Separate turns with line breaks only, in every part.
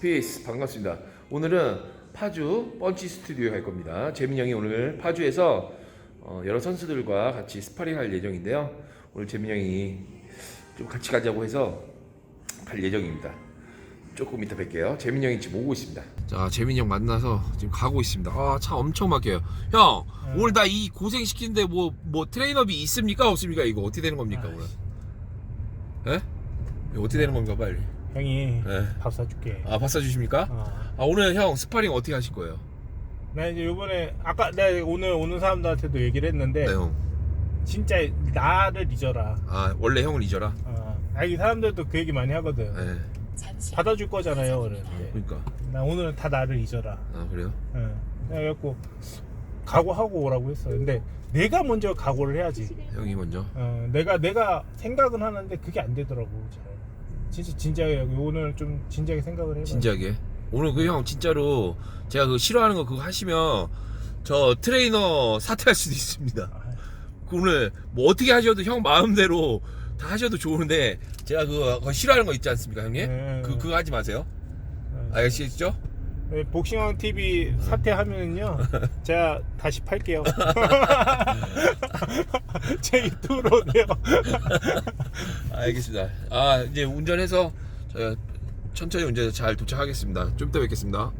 피스 반갑습니다. 오늘은 파주 펀치 스튜디오에 갈 겁니다. 재민 형이 오늘 파주에서 어, 여러 선수들과 같이 스파링 할 예정인데요. 오늘 재민 형이 좀 같이 가자고 해서 갈 예정입니다. 조금 이따 뵐게요. 재민 형이 지금 오고 있습니다. 자, 재민 형 만나서 지금 가고 있습니다. 아, 차 엄청 막혀요. 형, 오늘 나 이 고생 시키는데 뭐 뭐 트레이너비 있습니까? 없습니까? 이거 어떻게 되는 겁니까, 오늘? 예? 이거 어떻게 되는 겁니까, 빨리?
형이
예.
밥 사줄게.
아, 밥 사주십니까?
어.
아, 오늘 형 스파링 어떻게 하실 거예요?
나 이제 요번에 아까 내가 오늘 오는 사람들한테도 얘기를 했는데
네, 형.
진짜 나를 잊어라.
아, 원래 형을 잊어라.
어. 아, 이 사람들도 그 얘기 많이 하거든.
네.
받아줄 거잖아요, 오늘.
그러니까.
나 오늘은 다 나를 잊어라.
아, 그래요?
어. 그래갖고 각오하고 오라고 했어. 근데 내가 먼저 각오를 해야지.
형이 먼저.
어, 내가 내가 생각은 하는데 그게 안 되더라고. 잘. 진짜 진지하게 오늘 좀 진지하게 생각을 해봐.
진지하게. 오늘 그 형 진짜로 제가 그 싫어하는 거 그거 하시면 저 트레이너 사퇴할 수도 있습니다. 그 오늘 뭐 어떻게 하셔도 형 마음대로 다 하셔도 좋은데 제가 그거, 그거 싫어하는 거 있지 않습니까, 형님?
네.
그 그거 하지 마세요.
어.
아시겠죠?
네, 복싱왕 TV 사퇴하면은요, 제가 다시 팔게요. 제 유튜브로 오세요.
알겠습니다. 아 이제 운전해서 천천히 운전해서 잘 도착하겠습니다. 좀 이따 뵙겠습니다.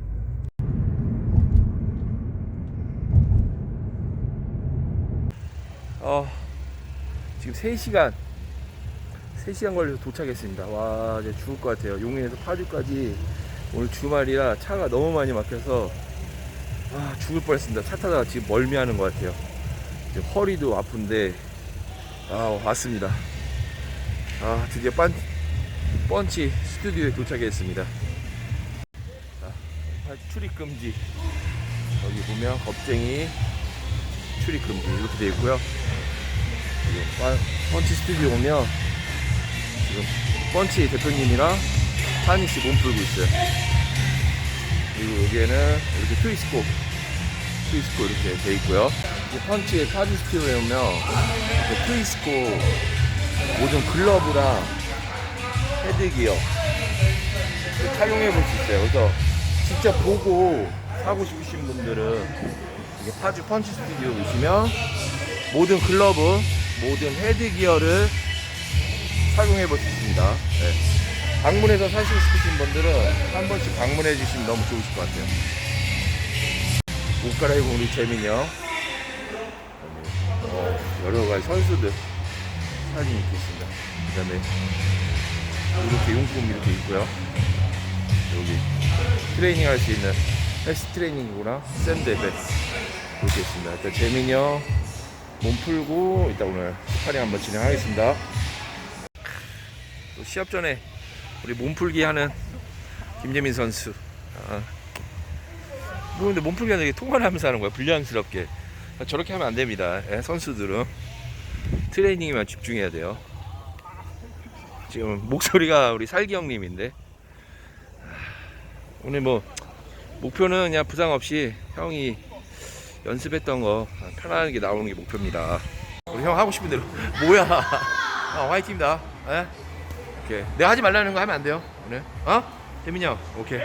어 지금 3시간 3시간 걸려서 도착했습니다. 와 이제 죽을 것 같아요. 용인에서 파주까지 오늘 주말이라 차가 너무 많이 막혀서 아 죽을 뻔했습니다. 차 타다가 지금 멀미하는 것 같아요. 허리도 아픈데 아 왔습니다. 아 드디어 빤, 펀치 스튜디오에 도착했습니다. 자, 출입 금지. 여기 보면 겁쟁이 출입 금지 이렇게 되어 있고요. 빤- 펀치 스튜디오 오면 지금 펀치 대표님이랑 한이씨 몸 풀고 있어요. 그리고 여기에는 이렇게 트위스코 트위스코 이렇게 되어 있고요. 이제 펀치의 파주 스튜디오에 오면 트위스코 모든 글러브랑 헤드기어 착용해 볼 수 있어요. 그래서 직접 보고 사고 싶으신 분들은 이게 파주 펀치 스튜디오 오시면 모든 글러브, 모든 헤드기어를 착용해 볼 수 있습니다. 네. 방문해서 사시고 싶으신 분들은 한 번씩 방문해 주시면 너무 좋으실 것 같아요. 옷 갈아입은 우리 재민이 형. 어, 여러 가지 선수들 사진이 있습니다. 그 다음에 이렇게 용품 이렇게 있고요. 여기 트레이닝 할 수 있는 헬스 트레이닝이구나. 샌드백 이렇게 있습니다. 일단 재민이 형 몸 풀고 이따 오늘 스파링 한번 진행하겠습니다. 또 시합 전에 우리 몸 풀기 하는 김재민 선수. 아. 뭐 근데 몸 풀기 하는 게 통화를 하면서 하는 거야. 불량스럽게. 저렇게 하면 안 됩니다. 예, 선수들은. 트레이닝에만 집중해야 돼요. 지금 목소리가 우리 살기 형님인데 오늘 뭐 목표는 그냥 부상 없이 형이 연습했던 거 편안하게 나오는 게 목표입니다. 우리 형 하고 싶은 대로 뭐야? 아, 화이팅입니다. 예? 오케이. 내가 하지 말라는 거 하면 안 돼요. 오늘 어? 재민이 형 오케이.